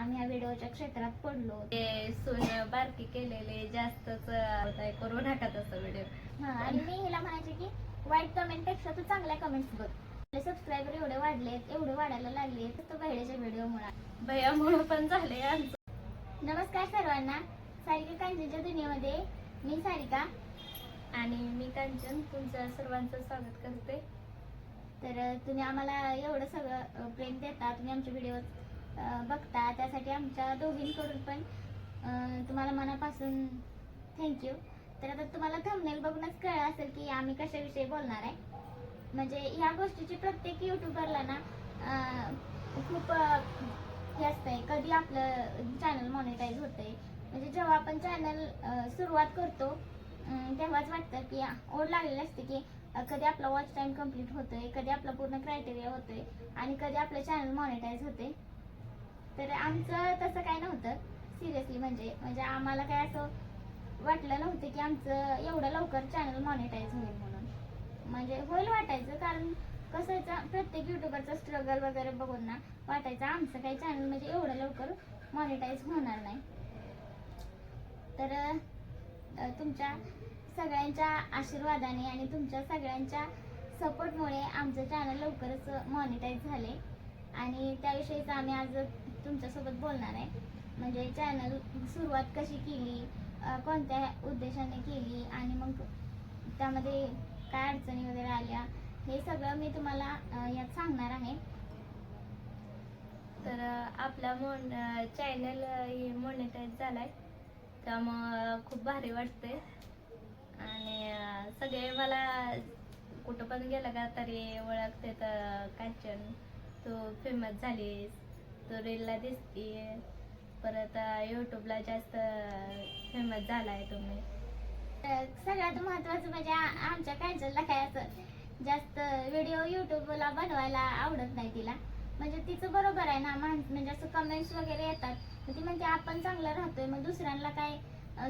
आम्ही या व्हिडिओच्या क्षेत्रात पडलो ते सून बारकी केलेले जास्तच करू नका तसं व्हिडिओ हा आणि मी हिला म्हणायचे की वाईट कमेंटपेक्षा तू चांगल्या कमेंट्स बघ. आपले सबस्क्रायबर एवढे वाढलेत एवढे वाढायला लागले तर तो बहिणीच्या व्हिडिओ मुळे भैयामुळं पण झाले आमचं. नमस्कार सर्वांना. सारिका कांजीच्या दुनियेमध्ये. मी सारिका. आणि मी कांचन. तुमच्या सर्वांचं स्वागत करते. तर तुम्ही आम्हाला एवढं सगळं प्रेम देता तुम्ही आमचे व्हिडिओ बघता. त्यासाठी आमच्या दोघींकडून पण तुम्हाला मनापासून थँक्यू तर आता तुम्हाला थंबनेल बघूनच कळलं असेल की आम्ही कशाविषयी बोलणार आहे. म्हणजे ह्या गोष्टीची प्रत्येक युट्यूबरला ना खूप हे असतंय. कधी आपलं चॅनल मॉनिटाईज होतंय. म्हणजे जेव्हा आपण चॅनल सुरुवात करतो तेव्हाच वाटतं की ओढ लागलेली असते की कधी आपला वॉच टाईम कंप्लीट होतोय कधी आपला पूर्ण क्रायटेरिया होतोय आणि कधी आपलं चॅनल मॉनिटाईज होते तर आमचं तसं काय नव्हतं. सिरियसली म्हणजे म्हणजे आम्हाला काय असं वाटलं नव्हतं की आमचं एवढं लवकर चॅनल मॉनिटाईज होईल म्हणून. म्हणजे होईल वाटायचं कारण कसं याचं प्रत्येक युट्यूबरचा स्ट्रगल वगैरे बघून ना वाटायचं आमचं काही चॅनल म्हणजे एवढं लवकर मॉनिटाईज होणार नाही. तर तुमच्या सगळ्यांच्या आशीर्वादाने आणि तुमच्या सगळ्यांच्या सपोर्टमुळे आमचं चॅनल लवकरच मॉनिटाईज झाले. आणि त्याविषयीच आम्ही आज तुमच्यासोबत बोलणार आहे. म्हणजे चॅनल सुरुवात कशी केली कोणत्या उद्देशाने केली आणि मग त्यामध्ये काय अडचणी वगैरे आल्या हे सगळं मी तुम्हाला यात सांगणार आहे. तर आपला मोन चॅनल मॉनिटाईज आहे त्यामुळं खूप भारी वाटते आणि सगळे मला कुठं पण गेलं का तरी ओळखते तर कांचन तू फेमस झालीस. तू रीलला दिसतीये. परत यूट्यूबला जास्त फेमस झालाय तुम्ही. तर सगळ्यात महत्वाचं म्हणजे आमच्या काजलला काय असं जास्त व्हिडिओ युट्यूबला बनवायला आवडत नाही तिला. म्हणजे तिचं बरोबर आहे ना मान- म्हणजे असं कमेंट्स वगैरे येतात. तर ती म्हणते आपण चांगलं राहतोय. मग दुसऱ्यांना काय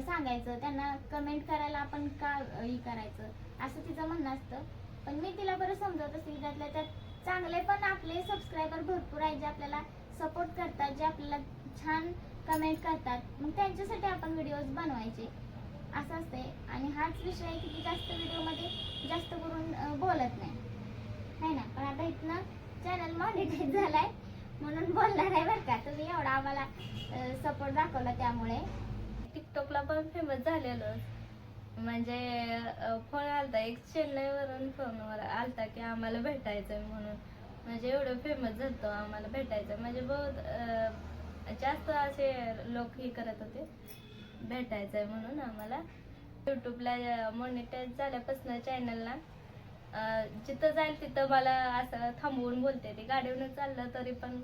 सांगायचं? त्यांना कमेंट करायला आपण का हे करायचं? असं तिचं म्हणणं असतं. पण मी तिला बरं समजवत असते त्यातल्या त्यात चांगले पण आपले सबस्क्रायबर भरपूर आहे जे आपल्याला सपोर्ट करतात जे आपल्याला छान कमेंट करतात. मग त्यांच्यासाठी आपण व्हिडिओज बनवायचे. असं असते आणि हाच विषय आहे की जास्त व्हिडिओमध्ये जास्त करून बोलत नाही. है ना? पण आता इथनं चॅनल मॉनिटाईज झालाय. म्हणून बोलणार आहे बरं का. तुम्ही एवढा आम्हाला सपोर्ट दाखवला त्यामुळे. टिकटॉकला पण फेमस झालेलो. म्हणजे फोन आलता. एक चेन्नईवरून फोनवर आलता की आम्हाला भेटायचं म्हणून. म्हणजे एवढं फेमस झालतो आम्हाला भेटायचं. म्हणजे बहुत जास्त असे लोक हे करत होते. भेटायचंय म्हणून आम्हाला. युट्यूबला मॉनिटाईज झाल्यापासून चॅनलला जिथं जाईल तिथं मला असं थांबवून बोलते. ते गाडीवरून चाललं तरी पण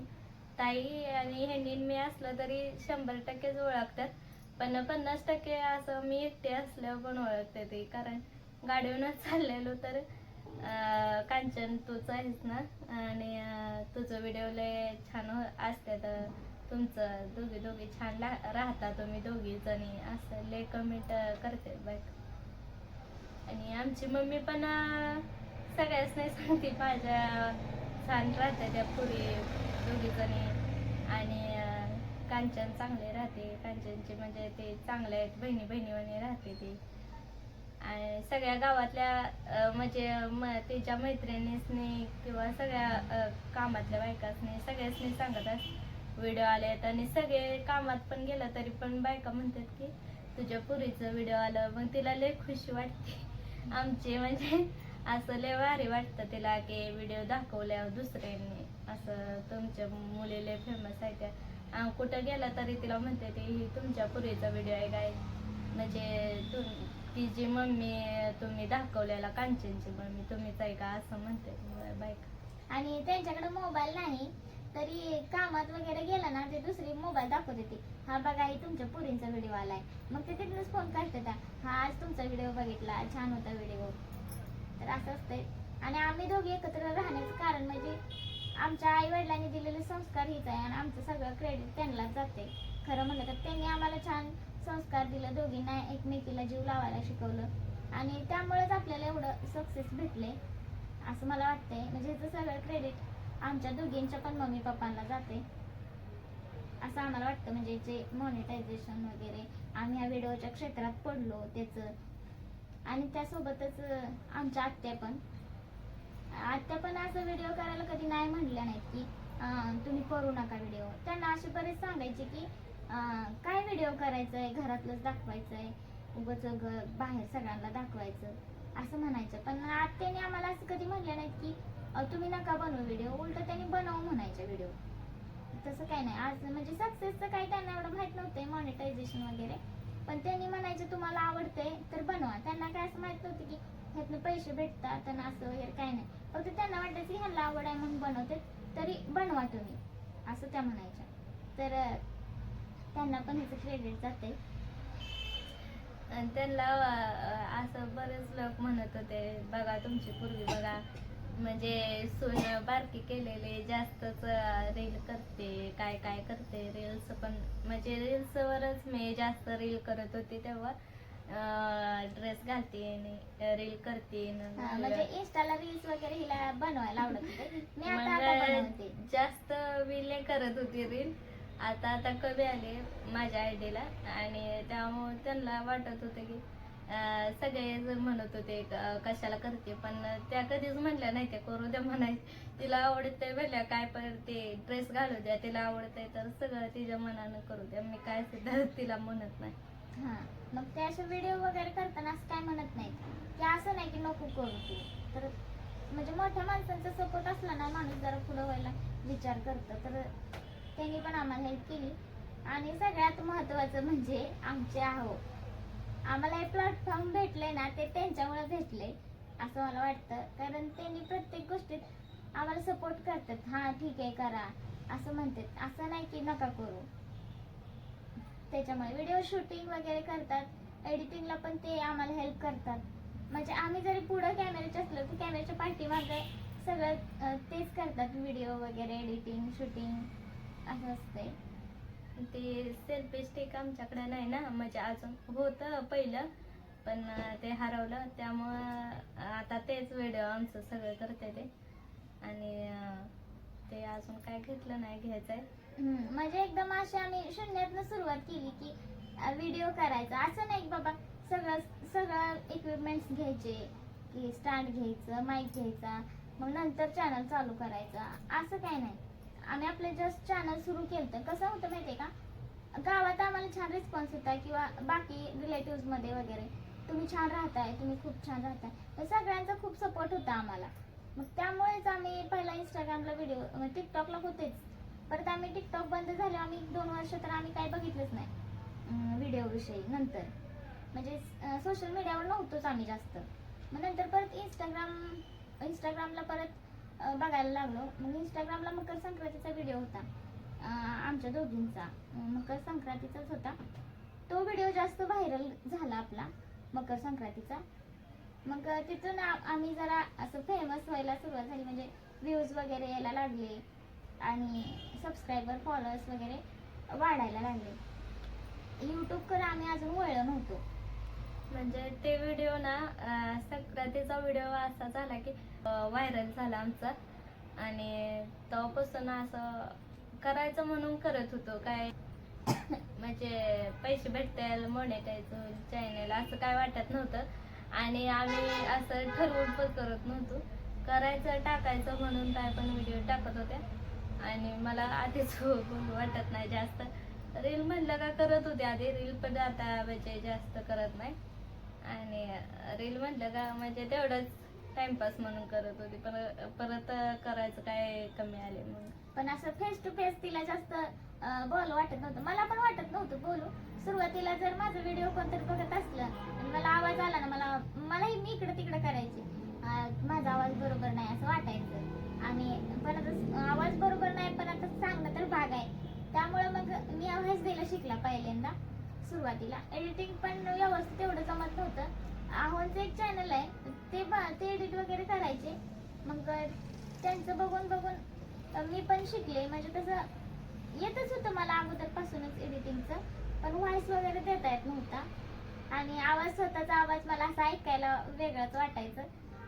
ताई आणि ह्यांनी मी असलं तरी शंभर टक्केच ओळखतात. पण पन्नास टक्के असं मी एकटे असल्यावर पण ओळखते ते. कारण गाडीवरूनच चाललेलो तर कांचन तूच आहेस ना? आणि तुझं व्हिडिओ लय छान असते. तर तुमचं दोघी दोघी छान ला- राहता तुम्ही दोघी जणी. असं लय कमेंट करते बायक आणि आमची मम्मी पण सगळ्याच नाही सांगते. माझ्या छान राहते त्या पुरी दोघी जणी. आणि कांचन चांगले राहते. कांचनची म्हणजे ते चांगले आहेत. बहिणी बहिणीवाणी राहते ती. आणि सगळ्या गावातल्या म्हणजे म तिच्या मैत्रिणीसनी किंवा सगळ्या कामातल्या बायकासनी सगळ्यासनी सांगत अस व्हिडिओ आलेत आणि सगळे कामात पण गेलं तरी पण बायका म्हणतात की तुझ्या पुरीचं व्हिडिओ आलं. मग तिला लय खुशी वाटते. आमची म्हणजे असं लय भारी वाटतं तिला की व्हिडिओ दाखवल्या दुसऱ्यांनी. असं तुमच्या मुली लय फेमस आहे त्या कुठं गेला तरी तिला म्हणते ते ही तुमच्या पुरीचा व्हिडिओ आहे काय? म्हणजे ती जी मम्मी तुम्ही दाखवलेला कांचनची मम्मी तुम्हीच आहे का असं म्हणते बायका. आणि त्यांच्याकडे मोबाईल नाही तरी कामात वगैरे गेला ना ते दुसरी मोबाईल दाखवते ती हा बघा ही तुमच्या पुरींचा व्हिडिओ आलाय. मग ते तिथूनच फोन करते त्या हा आज तुमचा व्हिडिओ बघितला छान होता व्हिडिओ तर असं असतंय. आणि आम्ही दोघी एकत्र राहण्याचं कारण म्हणजे आमच्या आई वडिलांनी दिलेले संस्कार हीच आहे आणि आमचं सगळं क्रेडिट त्यांनाच जाते. खरं म्हणलं तर त्यांनी आम्हाला छान संस्कार दिलं दोघींना एकमेकीला जीव लावायला शिकवलं. आणि त्यामुळेच आपल्याला एवढं सक्सेस भेटले असं मला वाटतंय. म्हणजे ह्याचं सगळं क्रेडिट आमच्या दोघींच्या पण मम्मी पप्पांना जाते. असं आम्हाला वाटतं. म्हणजे जे मॉनिटायझेशन वगैरे आम्ही ह्या व्हिडिओच्या क्षेत्रात पडलो त्याचं. आणि त्यासोबतच आमच्या आत्या पण. आत्या पण असं व्हिडिओ करायला कधी नाही म्हणल्या नाहीत की तुम्ही करू नका व्हिडिओ त्यांना असे बरेच सांगायचे की काय व्हिडिओ करायचा आहे घरातलंच दाखवायचं आहे उगाच बाहेर सगळ्यांना दाखवायचं. असं म्हणायचं. पण आत्याने आम्हाला असं कधी म्हणलं नाहीत की तुम्ही नका बनवू व्हिडिओ उलट त्यांनी बनवू म्हणायचे व्हिडिओ तसं काही नाही. आज म्हणजे सक्सेसचं काही त्यांना एवढं माहीत नव्हतं मॉनिटायझेशन वगैरे. पण त्यांनी म्हणायचे तुम्हाला आवडते तर बनवा. त्यांना काय असं माहीत नव्हतं की ह्यातनं पैसे भेटतात त्यांना असं वगैरे काय नाही. फक्त त्यांना वाटायचं की ह्यांना आवड आहे म्हणून बनवते. तरी बनवा तुम्ही. असं त्या म्हणायच्या. तर त्यांना पण ह्याचं क्रेडिट जाते. आणि त्यांना असं बरेच लोक म्हणत होते बघा तुमची पूर्वी बघा म्हणजे सून बारकी केलेले जास्तच रील करते काय काय करते रील्स पण म्हणजे रील्स वरच मी जास्त रील करत होते तेव्हा ड्रेस घालते रील करते म्हणजे इंस्टाला रील्स वगैरे हिला बनवायला आवडत होते. मी आता जास्त मी करत होती रील आता आता कमी आले माझ्या आयडीला आणि त्यामुळे त्यांना वाटत होतं की सगळे म्हणत होते क- कशाला करते पण त्या कधीच म्हणल्या नाही त्या करू द्या म्हणाय तिला आवडते म्हणल्या काय पण ते ड्रेस घालू द्या तिला आवडते तर सगळं तिच्या मनानं करू द्या मी काय सुद्धा तिला म्हणत नाही. हां मग ते असे व्हिडिओ वगैरे करताना असं काय म्हणत नाहीत? की असं नाही की नको करू तू. तर म्हणजे मोठ्या माणसांचा सपोर्ट असला ना माणूस जरा पुढं व्हायला विचार करतं तर त्यांनी पण आम्हाला हेल्प केली. आणि सगळ्यात महत्वाचं म्हणजे आमचे आहो. आम्हाला हे प्लॅटफॉर्म भेटले ना ते त्यांच्यामुळे भेटले असं मला वाटतं. कारण त्यांनी प्रत्येक गोष्टीत आम्हाला सपोर्ट करतात. हा ठीक आहे करा असं म्हणतात. असं नाही की नका करू. त्याच्यामुळे व्हिडिओ शूटिंग वगैरे करतात. एडिटिंगला पण ते आम्हाला हेल्प करतात. म्हणजे आम्ही जरी पुढं कॅमेऱ्याचे असलो तर कॅमेऱ्याच्या पाठीमागे सगळं तेच करतात. व्हिडिओ वगैरे एडिटिंग शूटिंग असं असतंय. ते सेल्फी स्टिक आमच्याकडे नाही ना म्हणजे अजून होतं पहिलं पण ते हरवलं. त्यामुळं आता तेच व्हिडिओ आमचं सगळं करते ते. आणि ते अजून काय घेतलं नाही घ्यायचंय. आहे म्हणजे एकदम अशी आम्ही शून्यातनं सुरुवात केली की व्हिडिओ करायचा. असं नाही बाबा सगळं सगळं इक्विपमेंट्स घ्यायचे की स्टँड घ्यायचं माईक घ्यायचा मग नंतर चॅनल चालू करायचा. असं काय नाही. आम्ही आपलं जस्ट चॅनल सुरू केलं तर कसं होतं माहितीये का? गावात आम्हाला छान रिस्पॉन्स होता किंवा बाकी रिलेटिव्हमध्ये वगैरे. तुम्ही छान राहताय तुम्ही खूप छान राहताय. तर सगळ्यांचा खूप सपोर्ट होता आम्हाला. मग त्यामुळेच आम्ही पहिला इंस्टाग्रामला व्हिडिओ टिकटॉकला होतेच. परत आम्ही टिकटॉक बंद झाले आम्ही दोन वर्ष तर आम्ही काही बघितलंच नाही. व्हिडिओविषयी नंतर. म्हणजे सोशल मीडियावर नव्हतोच आम्ही जास्त. मग नंतर परत इंस्टाग्राम इंस्टाग्रामला परत बघायला लागलो. मग इंस्टाग्रामला मकर संक्रांतीचा व्हिडिओ होता. आमच्या दोघींचा. मकर संक्रांतीचाच होता. तो व्हिडिओ जास्त व्हायरल झाला आपला मकर संक्रांतीचा. मग तिथून आम्ही जरा असं फेमस व्हायला सुरुवात झाली. म्हणजे व्ह्यूज वगैरे यायला लागले आणि सबस्क्रायबर फॉलोअर्स वगैरे वाढायला लागले. यूट्यूबकडे आम्ही अजून वळलो नव्हतो. म्हणजे ते व्हिडिओ ना संक्रांतीचा व्हिडिओ असा झाला की व्हायरल झाला आमचा. आणि तेव्हापासून असं करायचं म्हणून करत होतो. काय म्हणजे पैसे भेटतील मोनेटायचं चॅनेल असं काय वाटत नव्हतं. आणि आम्ही असं ठरवून पण करत नव्हतो. करायचं टाकायचं म्हणून काय पण व्हिडिओ टाकत होत्या. आणि मला आधीच वाटत नाही जास्त. रील म्हणलं का करत होते आधी. रील पण आता म्हणजे जास्त करत नाही. आणि रील म्हटलं का म्हणजे तेवढंच टाइमपास म्हणून करत होती. पण परत करायचं काय कमी आले म्हणून. पण असं फेस टू फेस तिला जास्त बोल वाटत नव्हतं. मला पण वाटत नव्हतं बोलू. सुरुवातीला जर माझं व्हिडिओ कोणतरी बघत असलं आणि मला आवाज आला ना मला मलाही मी इकडे तिकडे करायची. माझा आवाज बरोबर नाही असं वाटायचं. आणि पण आता आवाज बरोबर नाही पण आता सांगणं तर भाग आहे. त्यामुळे मग मी आवाज द्यायला शिकला पहिल्यांदा. सुरुवातीला. एडिटिंग पण व्यवस्थित एवढं जमत नव्हतं. आव्हानचं एक चॅनल आहे. ते ब- ते एडिट वगैरे करायचे. मग त्यांचं बघून बघून मी पण शिकले. म्हणजे तसं येतच होतं मला अगोदरपासूनच एडिटिंगचं पण व्हॉइस वगैरे देता येत नव्हता. आणि आवाज स्वतःचा आवाज मला असा ऐकायला वेगळाच वाटायचं.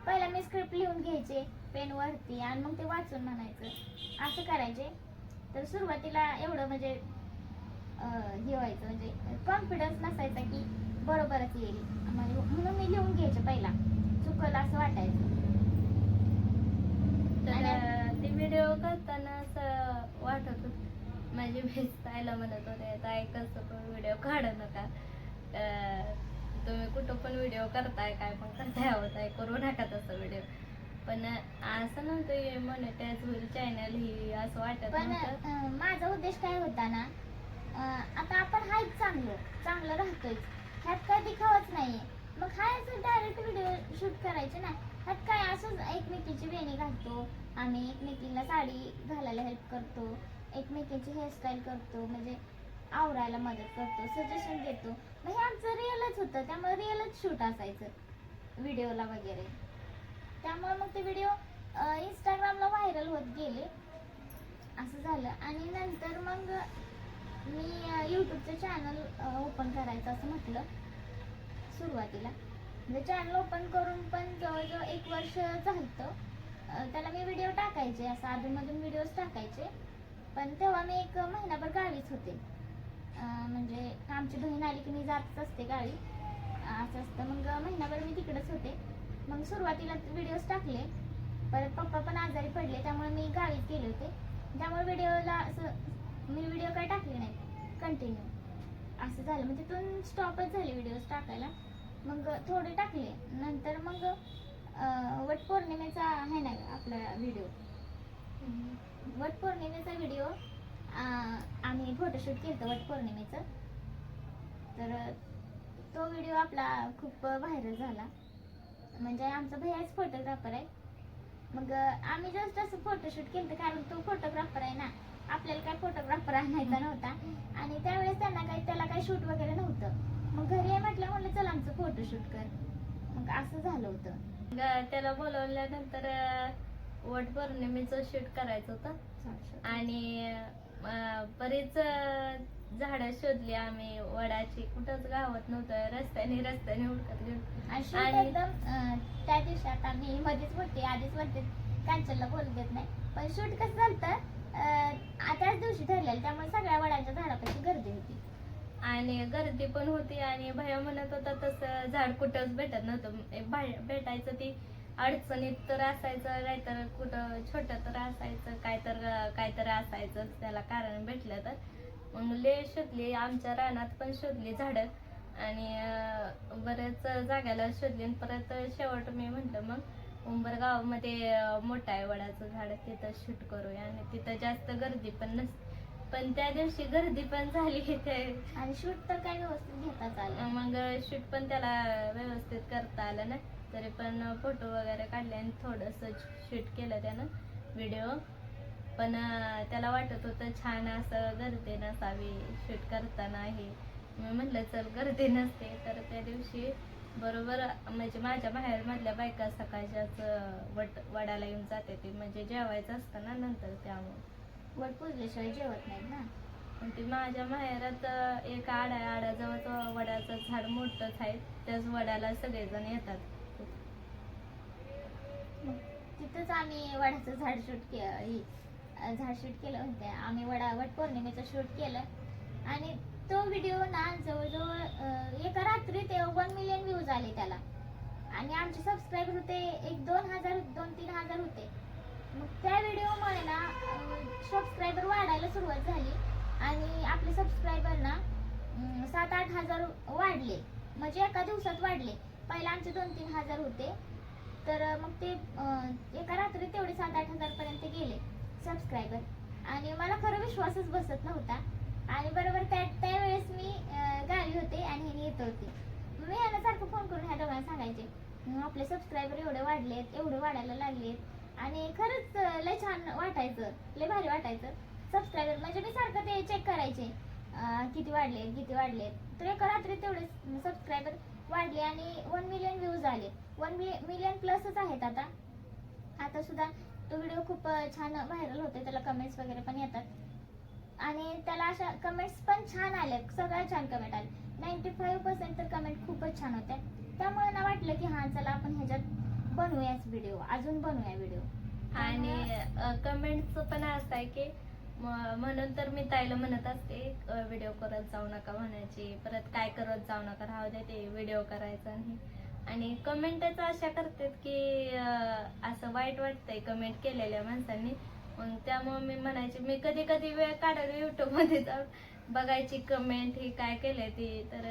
पहिला मी स्क्रिप्ट लिहून घ्यायचे पेनवरती आणि मग ते वाचून म्हणायचं. असं करायचे. तर सुरुवातीला एवढं म्हणजे हे व्हायचं म्हणजे कॉन्फिडन्स नसायचा की बरोबरच येईल. आम्हाला म्हणून मी लिहून घ्यायचे पहिला. चुकलं असं वाटायचं. तर ते व्हिडिओ करताना असं वाटत होत. माझी बेस्ट ताईला म्हणत होते ताई कसं पण व्हिडिओ काढू नका. तुम्ही कुठं पण व्हिडिओ करताय काय पण करताय आहोत आहे करू नका तसं व्हिडिओ पण असं नव्हतं मोनेटाईज होईल चॅनल ही असं वाटत माझा उद्देश काय होता ना आता आपण हायच चांगलं. चांगलं राहतोय. ह्यात काय दिखावाच नाहीये. मग हाय असं डायरेक्ट व्हिडिओ शूट करायचे ना. ह्यात काय असंच एकमेकीची वेणी घालतो. आम्ही एकमेकीला साडी घालायला हेल्प करतो. एकमेकीची हेअरस्टाईल करतो. म्हणजे आवरायला मदत करतो. सजेशन देतो. मग हे आमचं रिअलच होतं. त्यामुळे रिअलच शूट असायचं. व्हिडिओला वगैरे. त्यामुळे मग ते व्हिडिओ इंस्टाग्रामला व्हायरल होत गेले. असं झालं. आणि नंतर मग मी यूट्यूबचं चॅनल ओपन करायचं असं म्हटलं सुरुवातीला. म्हणजे चॅनल ओपन करून पण जवळजवळ एक वर्ष झालं त्याला मी व्हिडिओ टाकायचे असं अधूनमधून व्हिडिओज टाकायचे. पण तेव्हा मी एक महिनाभर गावीच होते. म्हणजे आमची बहीण आली की मी जातच असते गावी. असं असतं. मग महिनाभर मी तिकडेच होते. मग सुरुवातीला व्हिडिओज टाकले. परत पप्पा पण आजारी पडले त्यामुळे मी गावीच गेले होते. त्यामुळे व्हिडिओला असं मी व्हिडिओ काय टाकले नाही. कंटिन्यू असं झालं. म्हणजे तिथून स्टॉपच झाले व्हिडिओज टाकायला. मग थोडे टाकले. नंतर मग वटपौर्णिमेचा वट पौर्णिमेचा आहे ना आपला व्हिडिओ वट पौर्णिमेचा व्हिडिओ आम्ही फोटोशूट केलं वट पौर्णिमेचं. तर तो व्हिडिओ आपला खूप व्हायरल झाला. म्हणजे आमचा भैयाच फोटोग्राफर आहे. मग आम्ही जस्ट असं फोटोशूट केलं कारण तो फोटोग्राफर आहे ना. आपल्याला काय फोटोग्राफर आणायचा नव्हता. आणि त्यावेळेस त्यांना काही त्याला काही शूट वगैरे नव्हतं. मग घरी आहे म्हटलं म्हणलं चल आमचं फोटोशूट कर. मग असं झालं होतं. त्याला बोलवल्यानंतर वट पौर्णिमेचं शूट करायचं होतं. आणि बरीच झाडं शोधली आम्ही. वडाची कुठंच गावात नव्हतं. रस्त्याने रस्त्याने हुडकत गेलो. आणि एकदम त्या दिवशी आता मी मध्येच बोलते आधीच बोलते कांचनला बोलू देत नाही. पण शूट कसं झालं दिवशी ठरलेलं त्यामुळे सगळ्या वडांच्या झाडापाशी गर्दी होती. आणि गर्दी पण होती आणि भैया म्हणत होता तसं झाड कुठंच भेटत नव्हतं. एक भेटायचं ती अडचणीत तर असायचं नाहीतर कुठं छोटं तर असायचं काय तर काय तर असायचं त्याला कारण भेटलं तर. मग ले शोधली आमच्या रानात पण शोधली झाडं. आणि बरेच जागेला शोधली आणि परत शेवट मी म्हटलं मग उंबरगावमध्ये अं, मोठं आहे वडाचं झाड तिथं शूट करूया. आणि तिथं जास्त गर्दी पण नसते. पण त्या दिवशी गर्दी पण झाली ते आणि शूट तर काय व्यवस्थित घेताच आलं. मग शूट पण त्याला व्यवस्थित करता आलं ना. तरी पण फोटो वगैरे काढले आणि थोडंसं शूट केलं त्यानं व्हिडिओ. पण त्याला वाटत होतं छान असं गर्दी नसावी शूट करताना हे मी म्हटलं चल गर्दी नसते. तर त्या दिवशी बरोबर म्हणजे माझ्या बाहेर मधल्या बायका सकाळच्याच वट वडाला येऊन जाते ते. म्हणजे जेवायचं असतं ना नंतर त्यामुळे. वट पुजल्याशिवाय जेवत नाहीत ना? पण ते माझ्या माहेरात एक आडा आडाजवळ वडाचं झाड मोठंच आहे. त्याच वडाला सगळेजण येतात. मग तिथंच आम्ही वडाचं झाड शूट के झाड शूट केलं होतं आम्ही वडा वट पौर्णिमेचं शूट केलं. आणि तो व्हिडिओ ना जवळजवळ एका रात्रीत वन मिलियन व्ह्यूज आले त्याला. आणि आमचे सबस्क्राईबर होते एक दोन हजार दोन तीन हजार होते. मग त्या व्हिडिओमुळे ना सबस्क्रायबर वाढायला सुरुवात झाली. आणि आपले सबस्क्रायबर ना सात आठ हजार वाढले. म्हणजे एका दिवसात वाढले. पहिला आमचे दोन तीन हजार होते. तर मग ते एका रात्री तेवढे सात आठ हजार पर्यंत गेले सबस्क्रायबर आणि मला खरं विश्वासच बसत नव्हता. आणि बरोबर त्या त्यावेळेस मी गावी होते आणि ह्यानी येत होते. मी ह्याला सारखं फोन करून ह्या दोघांना सांगायचे आपले सबस्क्रायबर एवढे वाढलेत एवढे वाढायला लागलेत. आणि खरंच लय छान वाटायचं. लय भारी वाटायचं. सबस्क्रायबर म्हणजे मी सारखं ते चेक करायचे. किती वाढले किती वाढले तर एका रात्री तेवढे सबस्क्रायबर वाढले आणि वन मिलियन व्ह्यूज आले. वन मिलियन प्लसच आहेत आता. आता सुद्धा तो व्हिडिओ खूप छान व्हायरल होते त्याला कमेंट्स वगैरे पण येतात. आणि त्याला अशा कमेंट्स पण छान आल्या सगळ्या छान कमेंट आले. नाईन्टी फाईव्ह पर्सेंट तर कमेंट खूपच छान होत्या. त्यामुळे ना वाटलं की हां चला आपण ह्याच्यात बनवूयाच व्हिडिओ अजून बनवूया व्हिडिओ आणि कमेंटचं पण असं आहे की म्हणून तर मी ताईला म्हणत असते व्हिडिओ करत जाऊ नका म्हणायची. परत काय करत जाऊ नका राहू दे ते व्हिडिओ करायचा नाही. आणि कमेंटच अशा करतात की असं वाईट वाटतंय कमेंट केलेल्या माणसांनी. मग त्यामुळे मी म्हणायचे मी कधी कधी वेळ काढायला युट्यूबमध्ये जाऊन बघायची कमेंट ही काय केले ती. तर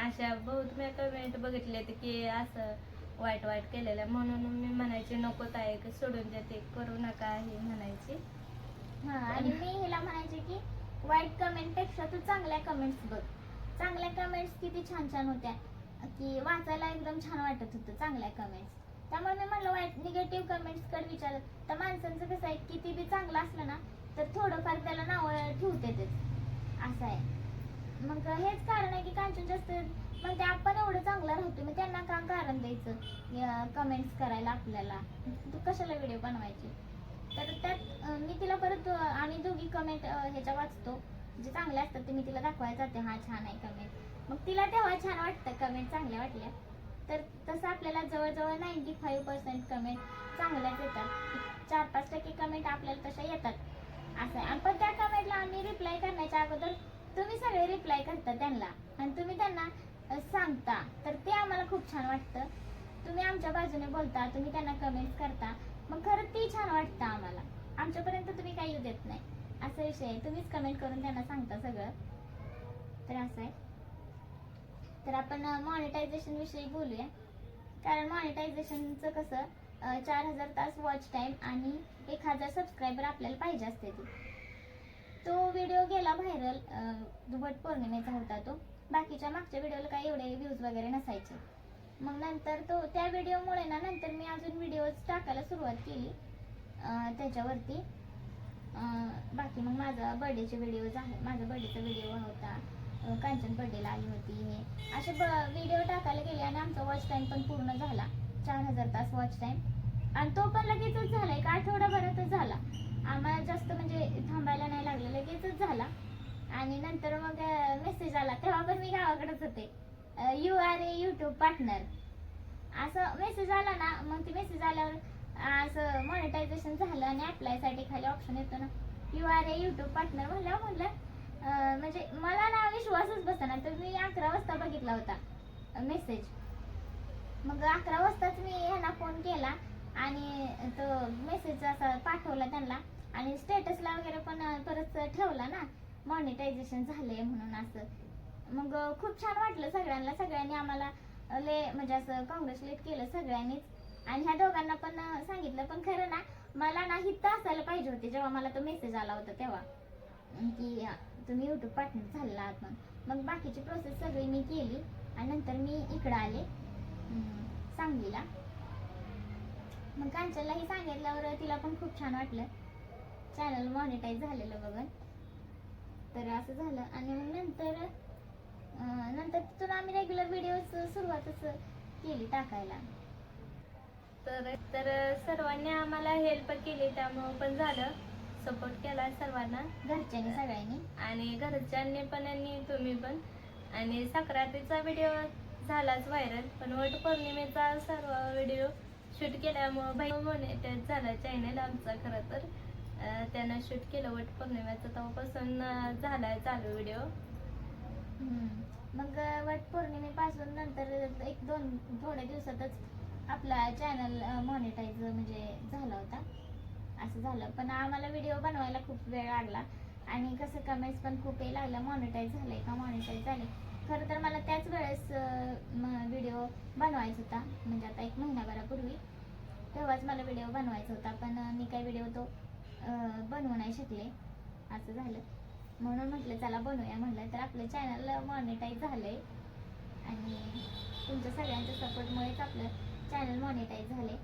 अशा बहुत मी कमेंट बघितले की असं वाईट वाईट केलेलं आहे. म्हणून मी म्हणायचे नको ताई की सोडून देते करू नका हे म्हणायची. हा आणि मी हिला म्हणायचे की वाईट कमेंटपेक्षा तू चांगल्या कमेंट्स बघ. चांगल्या कमेंट्स किती छान छान होत्या. की वाचायला एकदम छान वाटत होतं चांगल्या कमेंट्स. त्यामुळे मी म्हणलं वाईट निगेटिव्ह कमेंट्सकडे विचार तर माणसांचं कसं आहे किती बी चांगलं असलं ना तर थोडंफार त्याला नाव ठेवते तेच असं आहे. मग हेच कारण आहे की कांचन जास्त मग ते आपण एवढं चांगलं राहतो मग त्यांना का कारण द्यायचं? कमेंट्स करायला आपल्याला. तू कशाला व्हिडिओ बनवायची? तर त्यात मी तिला परत आम्ही दोघी कमेंट ह्याच्या वाचतो. जे चांगले असतात ते मी तिला दाखवायला जाते हा छान आहे कमेंट मग तिला तेव्हा छान वाटतं कमेंट चांगल्या वाटल्या. तर तसं आपल्याला जवळजवळ नाईन्टी फाईव्ह पर्सेंट कमेंट चांगल्याच येतात. चार पाच टक्के कमेंट आपल्याला तशा येतात. असं आहे. पण त्या कमेंटला आम्ही रिप्लाय करण्याच्या अगोदर तुम्ही सगळे रिप्लाय करता त्यांना. आणि तुम्ही त्यांना सांगता. तर ते आम्हाला खूप छान वाटतं. तुम्ही आमच्या बाजूने बोलता तुम्ही त्यांना कमेंट्स करता. मग खरं ते छान वाटतं आम्हाला. आमच्यापर्यंत तुम्ही काही येऊ देत नाही. असा विषय आहे. तुम्हीच कमेंट करून त्यांना सांगता सगळं. तर असं आहे. तर आपण मॉनिटायझेशन विषयी बोलूया. कारण मॉनिटायझेशनचं कसं चार हजार तास वॉच टाईम आणि एक हजार सबस्क्रायबर आपल्याला पाहिजे असते ती. तो व्हिडिओ गेला व्हायरल दुबट पौर्णिमेचा होता तो. बाकीच्या मागच्या व्हिडिओला काही एवढे व्ह्यूज वगैरे नसायचे. मग नंतर तो त्या व्हिडिओमुळे ना नंतर मी अजून व्हिडिओज टाकायला सुरुवात केली त्याच्यावरती. बाकी मग माझा बर्थडेचे व्हिडिओज आहे माझा बर्थडेचा व्हिडिओ होता. कांचन बर्थडेला आली होती हे. असे ब व्हिडिओ टाकायला गेले आणि आमचा वॉच टाईम पण पूर्ण झाला. चार हजार तास वॉच टाईम आणि तो पण लगेचच झाला एक आठवडाभरातच झाला. आम्हाला जास्त म्हणजे थांबायला नाही लागलं. लगेचच झाला. आणि नंतर मग मेसेज आला. तेव्हा पण मी गावाकडेच होते. You are a YouTube partner असं मेसेज आला ना मग ते मेसेज आल्यावर असं मॉनिटायझेशन झालं आणि अप्लायसाठी खाली ऑप्शन येतो ना. You are a YouTube partner म्हणलं म्हणलं. म्हणजे मला ना विश्वासच बसना. तर मी अकरा वाजता बघितला होता मेसेज मग अकरा वाजताच मी ह्यांना फोन केला. आणि तो मेसेज असा पाठवला त्यांना. आणि स्टेटसला वगैरे पण परत ठेवला ना. मॉनिटायझेशन झालंय म्हणून असं. मग खूप छान वाटलं सगळ्यांना. सगळ्यांनी आम्हाला ले म्हणजे असं कॉंग्रॅच्युलेट केलं सगळ्यांनीच. आणि ह्या दोघांना पण सांगितलं पण खरं ना मला ना हित असायला पाहिजे होते जेव्हा मला तो मेसेज आला होता तेव्हा. की तुम्ही युट्यूब पार्टनर झालेला आहात म्हणून. मग बाकीची प्रोसेस सगळी मी केली. आणि नंतर मी इकडं आले. सांगलीला. मग कांचनलाही सांगितल्यावर तिला पण खूप छान वाटलं. चॅनल मॉनिटाईज झालेलं बघून. तर असं झालं. आणि मग नंतर नंतर तिथून आम्ही रेग्युलर व्हिडिओज सुरुवातच केली टाकायला. तर तर सर्वांनी आम्हाला हेल्प केली त्यामुळं पण झालं. सपोर्ट केला सर्वांना. घरच्यांनी सगळ्यांनी. आणि घरच्यांनी पण आणि तुम्ही पण. आणि संक्रांतीचा व्हिडिओ झालाच व्हायरल पण वट पौर्णिमेचा सर्व व्हिडिओ शूट केल्यामुळं भाई मोनेटाईज झाला चॅनल आमचा खरं तर. त्यांना त्यानं शूट केलं वट पौर्णिमेचा. तेव्हापासून झालाय चालू व्हिडिओ मग वट पौर्णिमेपासून नंतर एक दोन थोड्या दिवसातच आपला चॅनल मॉनिटाईज म्हणजे झाला होता. असं झालं. पण आम्हाला व्हिडिओ बनवायला खूप वेळ लागला. आणि कसं कमेंट्स पण खूप हे लागलं. मॉनिटाईज झाले का? मॉनिटाईज झाले खरं तर मला त्याच वेळेस व्हिडिओ बनवायचा होता. म्हणजे आता एक महिनाभरापूर्वी. तेव्हाच मला व्हिडिओ बनवायचा होता. पण मी काही व्हिडिओ तो बनवू नाही शकले. असं झालं. म्हणून म्हटलं चला बनवूया. म्हटलं तर आपलं चॅनल मॉनिटाईज झालंय. आणि तुमच्या सगळ्यांच्या सपोर्टमुळेच आपलं चॅनल मॉनिटाईज झाले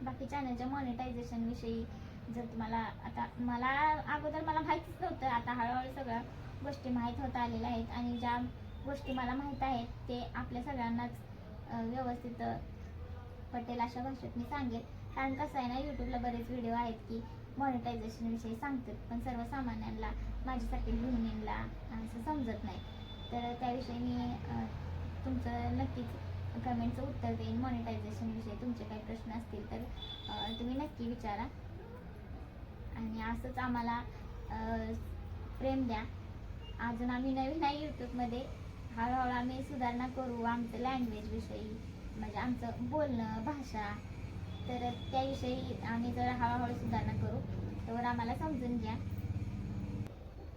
बाकी चॅनलच्या मॉनिटायझेशन विषयी जर तुम्हाला आता मला अगोदर मला माहितीच नव्हतं. आता हळूहळू सगळ्या गोष्टी माहीत होत आलेल्या आहेत. आणि ज्या गोष्टी मला माहीत आहेत ते आपल्या सगळ्यांनाच व्यवस्थित पटेल अशा भाषेत मी सांगेल. कारण कसं आहे ना यूट्यूबला बरेच व्हिडिओ आहेत की मॉनिटायझेशनविषयी सांगतात पण सर्वसामान्यांना माझ्यासाठी गृहिणींना असं समजत नाही. तर त्याविषयी मी तुमचं नक्कीच कमेंटचं उत्तर देईन. मॉनिटायझेशनविषयी तुमचे काही प्रश्न असतील तर तुम्ही नक्की विचारा. आणि असंच आम्हाला प्रेम द्या. अजून आम्ही नवीन आहे यूट्यूबमध्ये हळूहळू आम्ही सुधारणा करू आमचं लँग्वेज विषयी म्हणजे आमचं बोलणं भाषा तर त्याविषयी आम्ही जर हळूहळू सुधारणा करू. तर आम्हाला समजून घ्या.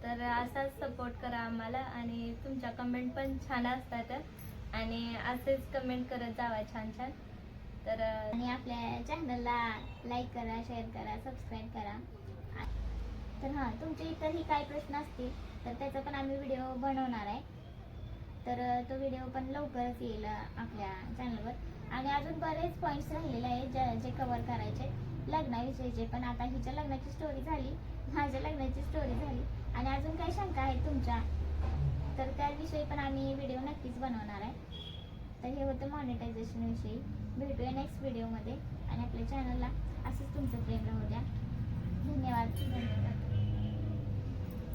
तर असाच सपोर्ट करा आम्हाला आणि तुमच्या कमेंट पण छान असतात. आणि असेच कमेंट करत जावा छान छान. तर आणि आपल्या चॅनलला लाईक करा शेअर करा सबस्क्राईब करा. तर हां तुमचे इतरही काही प्रश्न असतील तर त्याचा पण आम्ही व्हिडिओ बनवणार आहे. तर तो व्हिडिओ पण लवकरच येईल आपल्या चॅनलवर आणि अजून बरेच पॉईंट्स राहिलेले आहेत जे जे कवर करायचे लग्नाविषयीचे. पण आता हिच्या लग्नाची स्टोरी झाली माझ्या लग्नाची स्टोरी झाली. आणि अजून काही शंका आहेत तुमच्या? तर त्याविषयी पण आम्ही व्हिडिओ नक्कीच बनवणार आहे. तर हे होतं मॉनिटायझेशनविषयी भेटूया नेक्स्ट व्हिडिओमध्ये आणि आपल्या चॅनलला असंच तुमचं प्रेम राहू द्या. धन्यवाद. धन्यवाद.